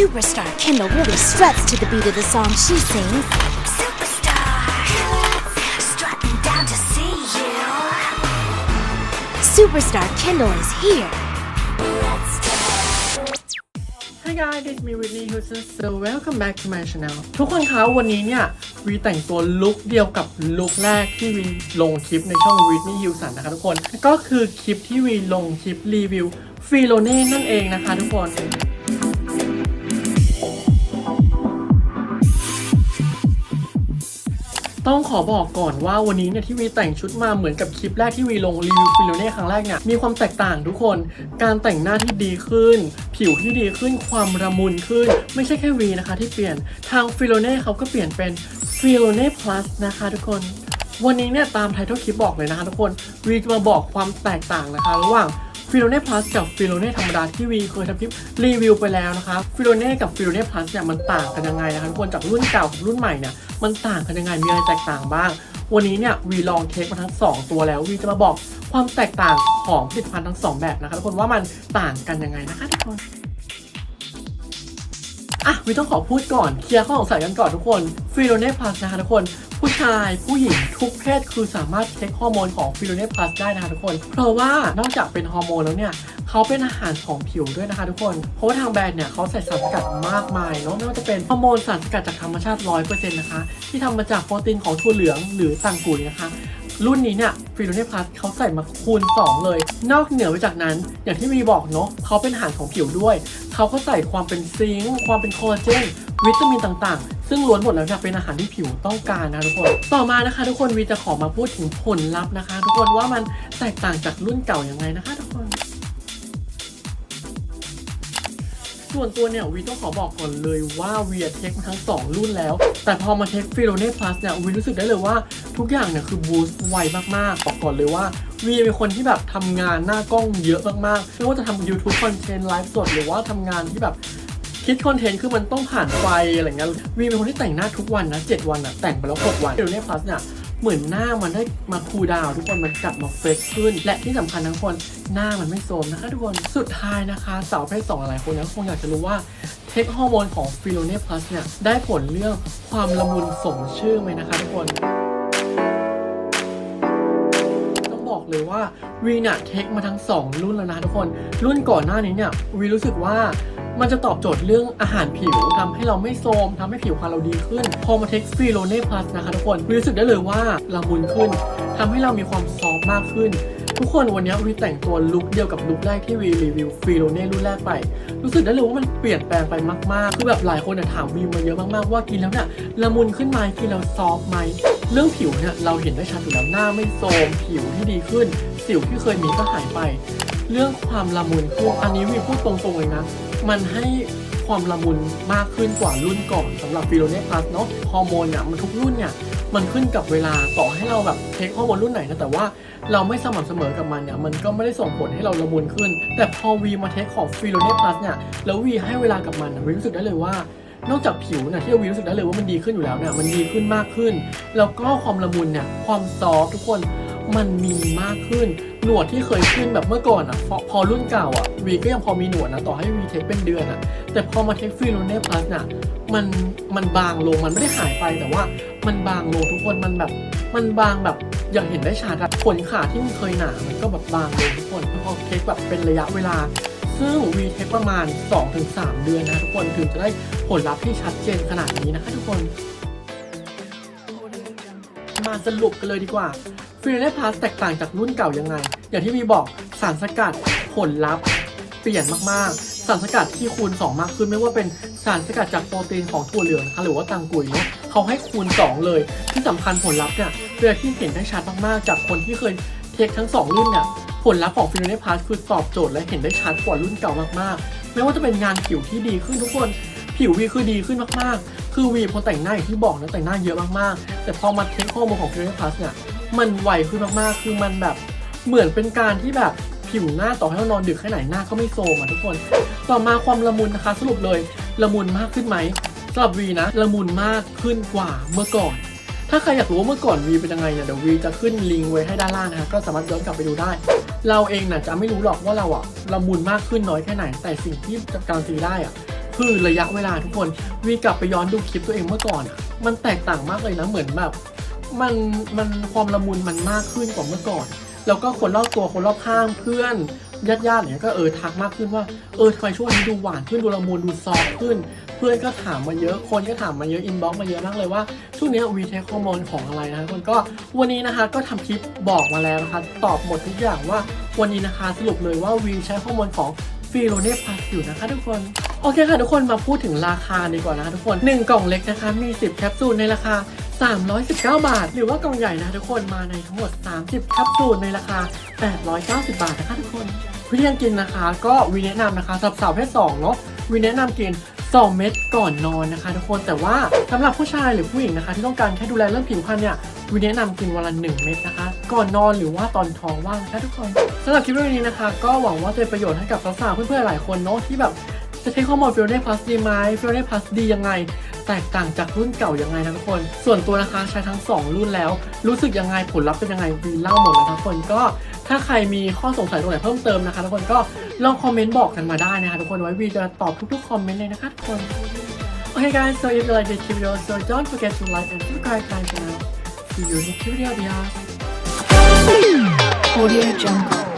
Superstar Kendall really struts to the beat of the song she sings. Superstar, strutting down to see you. Superstar Kendall is here. Hi guys, this is me Whitney Houston so welcome back to my channel ทุกคนคะวันนี้เนี่ยวีแต่งตัวลุคเดียวกับลุคแรกที่วีลงคลิปในช่อง Whitney Houston นะคะทุกคน ก็คือคลิปที่วีลงคลิปรีวิวฟิโลเน่นั่นเองนะคะทุกคน ต้องขอบอกก่อนว่าวันนี้เนี่ยที่วีแต่งชุดมาเหมือนกับคลิปแรกที่วีลงรีวิวฟิโลเน่ครั้งแรกเนี่ยมีความแตกต่างทุกคน การแต่งหน้าที่ดีขึ้น ผิวที่ดีขึ้นความระมุนขึ้น ไม่ใช่แค่วีนะคะที่เปลี่ยนทางฟิโลเน่เขาก็เปลี่ยนเป็นฟิโลเน่ plus นะคะทุกคน วันนี้เนี่ยตามไททอลคลิปบอกเลยนะคะทุกคนวีจะมาบอกความแตกต่างนะคะระหว่างฟิโลเน่ plus กับฟิโลเน่ธรรมดาที่วีเคยทำคลิปรีวิวไปแล้วนะคะฟิโลเน่กับฟิโลเน่ plus เนี่ยมันต่างกันยังไงนะคะทุกคนจากรุ่นเก่ากับรุ่นใหม่เนี่ย มันต่างกันยังไงมีอะไรแตกต่างบ้าง วันนี้เนี่ยวีลองเทคมาทั้ง 2 ตัวแล้ววีจะมาบอกความแตกต่างของผลิตภัณฑ์ทั้ง 2 แบบนะคะทุกคนว่ามันต่างกันยังไงนะคะทุกคน อะวีต้องขอพูดก่อนเคลียร์ข้อสงสัยกันก่อนทุกคนฟิโลเนพลัสนะคะทุกคน ผู้ชายผู้หญิงทุกเพศคือสามารถเช็คฮอร์โมนของฟิโลเนพลัสได้นะคะทุกคน เพราะว่านอกจากเป็นฮอร์โมนแล้วเนี่ยเขาเป็นอาหารของผิวด้วยนะคะทุกคน เพราะว่าทางแบรนด์เนี่ยเขาใส่สารสกัดมากมายเนาะไม่ว่าจะเป็นฮอร์โมนสารสกัดจากธรรมชาติ 100%นะคะ ที่ทำมาจากโปรตีนของถั่วเหลืองหรือตังกุยนะคะ รุ่นนี้เนี่ยฟิโลเน่พลัสเขาใส่มาคูณ 2 เลย นอกเหนือไปจากนั้น อย่างที่มีบอกเนาะเขาเป็นอาหารของผิวด้วย เขาก็ใส่ความเป็นซิงค์ความเป็นคอลลาเจนวิตามินต่างๆ ซึ่งล้วนหมดแล้วเนี่ยเป็นอาหารที่ผิวต้องการนะทุกคน ต่อมานะคะ ทุกคนวีจะขอมาพูดถึงผลลัพธ์นะคะ ทุกคนว่ามันแตกต่างจากรุ่นเก่ายังไงนะคะทุกคนส่วนตัวเนี่ยวีต้องขอบอกก่อนเลยว่าวีอะเทคมาทั้ง 2 รุ่นแล้ว แต่พอมาเทคฟิโลเน่พลัสเนี่ยวีรู้สึกได้เลยว่า ทุกอย่างเนี่ยคือบูสต์ไวมากๆบอกก่อนเลยว่าวีเป็นคนที่แบบทำงานหน้ากล้องเยอะมากๆไม่ว่าจะทำ YouTube คอนเทนต์ไลฟ์สดหรือว่าทำงานที่แบบคิดคอนเทนต์คือมันต้องผ่านไฟอะไรเงี้ยวีเป็นคนที่แต่งหน้าทุกวันนะ 7 วันอะแต่งไปแล้ว 6 วันฟิโลเน่พลัสเนี่ยเหมือนหน้ามันได้มาคูลดาวทุกคนมันกลับมาเฟรชขึ้น และที่สำคัญทั้งคนหน้ามันไม่โทรมนะคะทุกคนสุดท้ายนะคะ สาวประเพศสองหลายคนนะคงอยากจะรู้ว่าเทคฮอร์โมนของฟิโลเน่พลัสเนี่ยได้ผลเรื่องความละมุนสมชื่อไหมนะคะทุกคน เลยว่าวีเนี่ยเทคมาทั้ง 2 รุ่นแล้วนะทุกคน รุ่นก่อนหน้านี้เนี่ยวีรู้สึกว่ามันจะตอบโจทย์เรื่องอาหารผิวทำให้เราไม่โทมทำให้ผิวพรรณเราดีขึ้น พอมาเทคฟิโลเน่พลัสนะคะทุกคนวีรู้สึกได้เลยว่าละมุนขึ้นทำให้เรามีความซอฟต์มากขึ้น ทุกคนวันนี้วีแต่งตัวลุคเดียวกับลุคแรกที่วีรีวิวฟิโลเน่รุ่นแรกไป รู้สึกได้เลยว่ามันเปลี่ยนแปลงไปมากๆ คือแบบหลายคนเนี่ยถามวีมาเยอะมากๆ ว่ากินแล้วเนี่ยละมุนขึ้นไหมกินแล้วซอฟไหมเรื่องผิวเนี่ยเราเห็นได้ชัดอยู่แล้วหน้าไม่โทรมผิวที่ดีขึ้น สิวที่เคยมีก็หายไป เรื่องความละมุนคืออันนี้วีพูดตรงๆเลยนะมันให้ความละมุนมากขึ้นกว่ารุ่นก่อนสำหรับฟิโลเน่พลัสเนาะฮอร์โมนเนี่ยมันทุกรุ่นเนี่ย มันขึ้นกับเวลาต่อให้เราแบบเทคฮอร์โมนรุ่นไหนนะแต่ว่าเราไม่สม่ำเสมอกับมันเนี่ยมันก็ไม่ได้ส่งผลให้เราละมุนขึ้น แต่พอวีมาเทคของฟิโลเน่พลัสเนี่ยแล้ววีให้เวลากับมันวีรู้สึกได้เลยว่านอกจากผิวเนี่ยที่วีรู้สึกได้เลยว่ามันดีขึ้นอยู่แล้วเนี่ยมันดีขึ้นมากขึ้น แล้วก็ความละมุนเนี่ยความซอฟทุกคนมันมีมากขึ้น หนวดที่เคยขึ้นแบบเมื่อก่อนอะพอพอรุ่นเก่าอะวีก็ยังพอมีหนวดนะต่อให้วีเทคเป็นเดือนอะแต่พอมาเทคฟิโลเน่พลัสน่ะ มันมันบางลงมันไม่ได้หายไปแต่ว่ามันบางลงทุกคนมันแบบ มันบางแบบอย่างเห็นได้ชัดอะขนขาที่มันเคยหนา มันก็แบบบางลงทุกคนพอเทคแบบเป็นระยะเวลา ซึ่งวีเทคประมาณ 2-3 เดือนนะทุกคนถึงจะได้ผลลัพธ์ที่ชัดเจนขนาดนี้นะคะทุกคน มาสรุปกันเลยดีกว่าฟิลเล่พลัสแตกต่างจากรุ่นเก่ายังไง อย่างที่วีบอกสารสกัดผลลัพธ์เปลี่ยนมากๆารสกัดที่คูณ 2 มากขึ้น ไม่ว่าเป็นสารสกัดจากโปรตีนของถั่วเหลืองนะคะหรือว่าตังกุยเนาะเขาให้คูณ 2 เลย ที่สำคัญผลลัพธ์เนี่ยเวลาที่เห็นได้ชัดมากๆจากคนที่เคยเทคทั้ง 2 รุ่นเนี่ยผลลัพธ์ของฟิลเล่พลัสคือตอบโจทย์และเห็นได้ชัดกว่ารุ่นเก่ามากๆ ไม่ว่าจะเป็นงานผิวที่ดีขึ้นทุกคนผิววีคือดีขึ้นมากๆ คือวีพอแต่งหน้าอย่างที่บอกนะแต่งหน้าเยอะมากๆ แต่พอมาเทคข้อมูลของฟิลเล่พลัสเนี่ยมันไวขึ้นมากๆ คือมันแบบเหมือนเป็นการที่แบบ ผิวหน้าต่อให้เรานอนดึกแค่ไหนหน้าก็ไม่โทรมอะทุกคน ต่อมาความละมุนนะคะ สรุปเลยละมุนมากขึ้นไหมสำหรับวีนะละมุนมากขึ้นกว่าเมื่อก่อน ถ้าใครอยากรู้ว่าเมื่อก่อนวีเป็นยังไงเนี่ยเดี๋ยววีจะขึ้นลิงก์ไว้ให้ด้านล่างนะคะก็สามารถย้อนกลับไปดูได้ เราเองน่ะจะไม่รู้หรอกว่าเราอะละมุนมากขึ้นน้อยแค่ไหน แต่สิ่งที่จะการันตีได้อะคือระยะเวลาทุกคนวีกลับไปย้อนดูคลิปตัวเองเมื่อก่อนอะมันแตกต่างมากเลยนะเหมือนแบบมันมันความละมุนมันมากขึ้นกว่าเมื่อก่อน แล้วก็คนรอบตัวคนรอบข้างเพื่อนญาติญาติๆเนี่ยก็เออทักมากขึ้นว่าเออทำไมช่วงนี้ดูหวานขึ้นดูละมุนดูซอฟขึ้น เพื่อนก็ถามมาเยอะคนก็ถามมาเยอะอินบ็อกซ์มาเยอะมากเลยว่าช่วงนี้วีเทคฮอร์โมนของอะไรนะคะทุกคนก็วันนี้นะคะก็ทำคลิปบอกมาแล้วนะคะตอบหมดทุกอย่างว่าวันนี้นะคะสรุปเลยว่าวีใช้ฮอร์โมนของฟีโรเนพลัสอยู่นะคะทุกคนโอเคค่ะทุกคนมาพูดถึงราคาดีกว่านะคะทุกคน 1 กล่องเล็กนะคะมี 10 แคปซูลในราคา 319 บาท หรือว่ากล่องใหญ่นะทุกคนมาในทั้งหมด 30แคปซูลในราคา 890 บาทนะคะทุกคนวิธีการกินนะคะ ก็วีแนะนำนะคะสำหรับสาวเพศ2เนาะวีแนะนำกิน2 เม็ดก่อนนอนนะคะ ทุกคนแต่ว่าสำหรับผู้ชายหรือผู้หญิงนะคะ ที่ต้องการแค่ดูแลเรื่องผิวพรรณเนี่ยวีแนะนำกินวันละ1เม็ดนะคะ ก่อนนอนหรือว่าตอนท้องว่างนะคะทุกคนสำหรับคลิปวิดีโอนี้นะคะ ก็หวังว่าจะเป็นประโยชน์ให้กับสาวๆเพื่อนๆหลายคนเนาะที่แบบ จะใช้ข้อมูลฟิลเน่พลัสดีไหมฟิลเน่พลัสดียังไง แตกต่างจากรุ่นเก่ายังไงนะทุกคน ส่วนตัวนะคะใช้ทั้ง 2 รุ่นแล้ว รู้สึกยังไงผลลัพธ์เป็นยังไงวีเล่าหมดแล้วทุกคนก็ถ้าใครมีข้อสงสัยตรงไหนเพิ่มเติมนะคะทุกคนก็ลองคอมเมนต์บอกกันมาได้นะคะทุกคนไว้วีจะตอบทุกๆคอมเมนต์เลยนะคะทุกคน Okay guys so if you like this video so don't forget to like and subscribe to my channel see you in the next video guys Audio Jungle.